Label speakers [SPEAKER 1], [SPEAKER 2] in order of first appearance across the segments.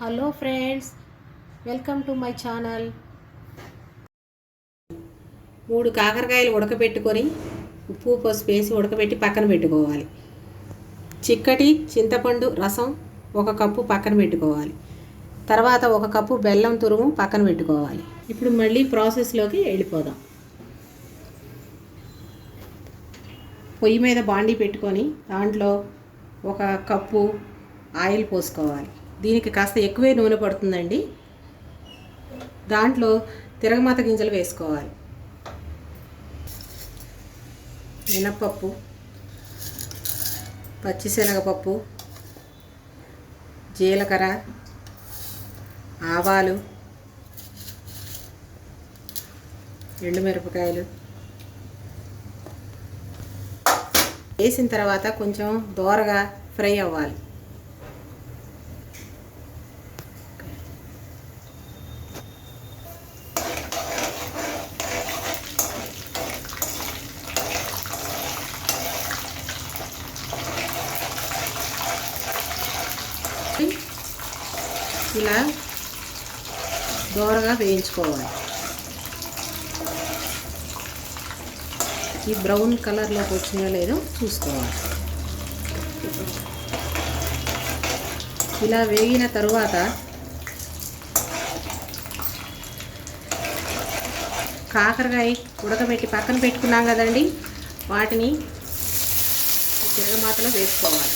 [SPEAKER 1] Hello friends welcome to my channel. మూడు కాకరకాయలు ఉడకబెట్టుకొని ఉప్పు పసుపు వేసి ఉడకబెట్టి పక్కన పెట్టుకోవాలి. చిక్కటి చింతపండు రసం ఒక కప్పు పక్కన పెట్టుకోవాలి. తర్వాత ఒక కప్పు బెల్లం తురుము పక్కన పెట్టుకోవాలి. ఇప్పుడు మళ్ళీ ప్రాసెస్లోకి వెళ్ళిపోదాం. పొయ్యి మీద బాండీ పెట్టుకొని దాంట్లో ఒక కప్పు ఆయిల్ పోసుకోవాలి. దీనికి కాస్త ఎక్కువే నూనె పడుతుందండి. దాంట్లో తిరగమాత గింజలు వేసుకోవాలి. మినప్పప్పు పచ్చిశనగపప్పు జీలకర్ర ఆవాలు ఎండుమిరపకాయలు. వేసిన తర్వాత కొంచెం దోరగా ఫ్రై అవ్వాలి. ఇలా దోరగా వేయించుకోవాలి. ఈ బ్రౌన్ కలర్లోకి వచ్చిందో లేదో చూసుకోవాలి. ఇలా వేగిన తరువాత కాకరకాయ ఉడకబెట్టి పక్కన పెట్టుకున్నాం కదండి వాటిని తిరగమాతలో వేసుకోవాలి.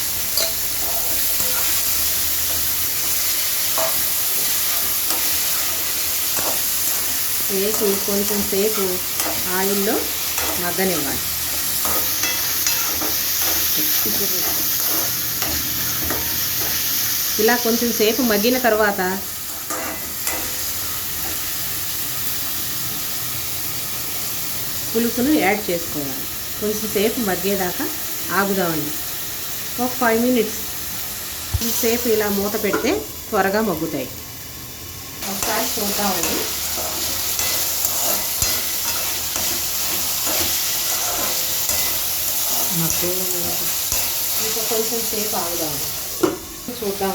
[SPEAKER 1] వేసి కొంచెం సేపు ఆయిల్లో మగ్గనివ్వాలి. ఇలా కొంచెం సేపు మగ్గిన తర్వాత పులుసును యాడ్ చేసుకోవాలి. కొంచెం సేపు మగ్గేదాకా ఆగుదామండి. ఒక ఫైవ్ మినిట్స్ సేపు ఇలా మూత పెడితే త్వరగా మగ్గుతాయి. ఒకసారి చూద్దామండి. ఇంకా కొంచెం సేపు ఆగుదాం చూద్దాం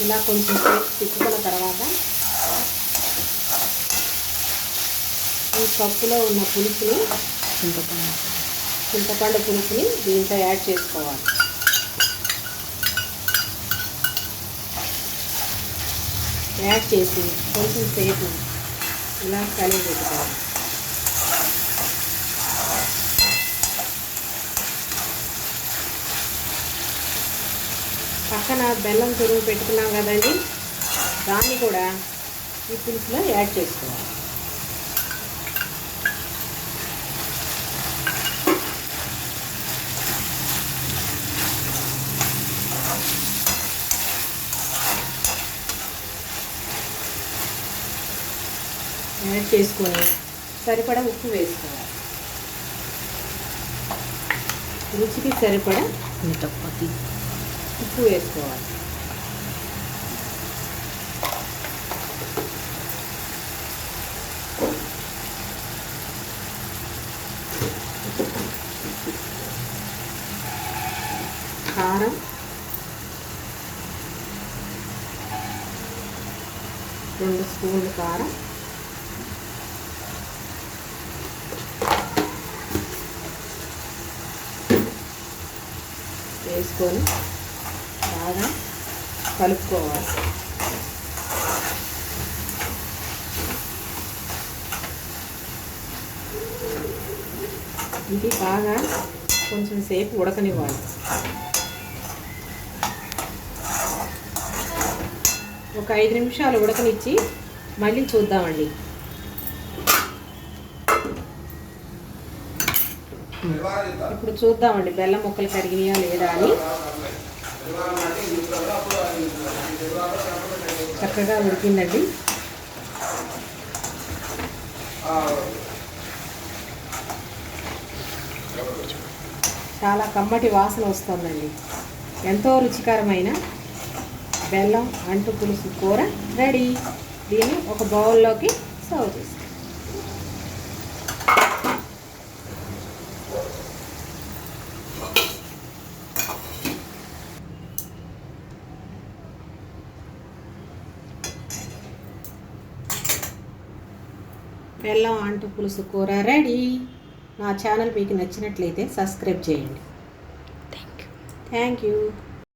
[SPEAKER 1] ఇలా కొంచెం సేపు తిప్పుకున్న తర్వాత ఈ పప్పులో ఉన్న పులుసుని చింతపండు చింతపండు పులుసుని దీంట్లో యాడ్ చేసుకోవాలి యాడ్ చేసి కొంచెం సేపు ఇలా కలిగి పెట్టుకోవాలి. పక్కన బెల్లం తురుగు పెట్టుకున్నాం కదండి దాన్ని కూడా ఈ పులుసులో యాడ్ చేసుకోవాలి. యాడ్ చేసుకొని సరిపడా ఉప్పు వేసుకోవాలి. రుచికి సరిపడా మిరపతి ఉప్పు వేసుకోవాలి. కారం. రెండు స్పూన్లు కారం. వేసుకొని బాగా కలుపుకోవాలి. ఇది బాగా కొంచెం సేపు ఉడకనివ్వాలి. ఒక ఐదు నిమిషాలు ఉడకనిచ్చి మళ్ళీ చూద్దామండి. ఇప్పుడు చూద్దామండి బెల్లం ముక్కలు కరిగినాయా లేదా అని. చక్కగా ఉడికిందండి. చాలా కమ్మటి వాసన వస్తుందండి. ఎంతో రుచికరమైన బెల్లం అంటు పులుసు కూర రెడీ. దీన్ని ఒక బౌల్లోకి సర్వ్ చేస్తాం. బెల్లం అంటు పులుసు కూర రెడీ. నా ఛానల్ మీకు నచ్చినట్లయితే సబ్స్క్రైబ్ చేయండి.
[SPEAKER 2] Thank you
[SPEAKER 1] thank you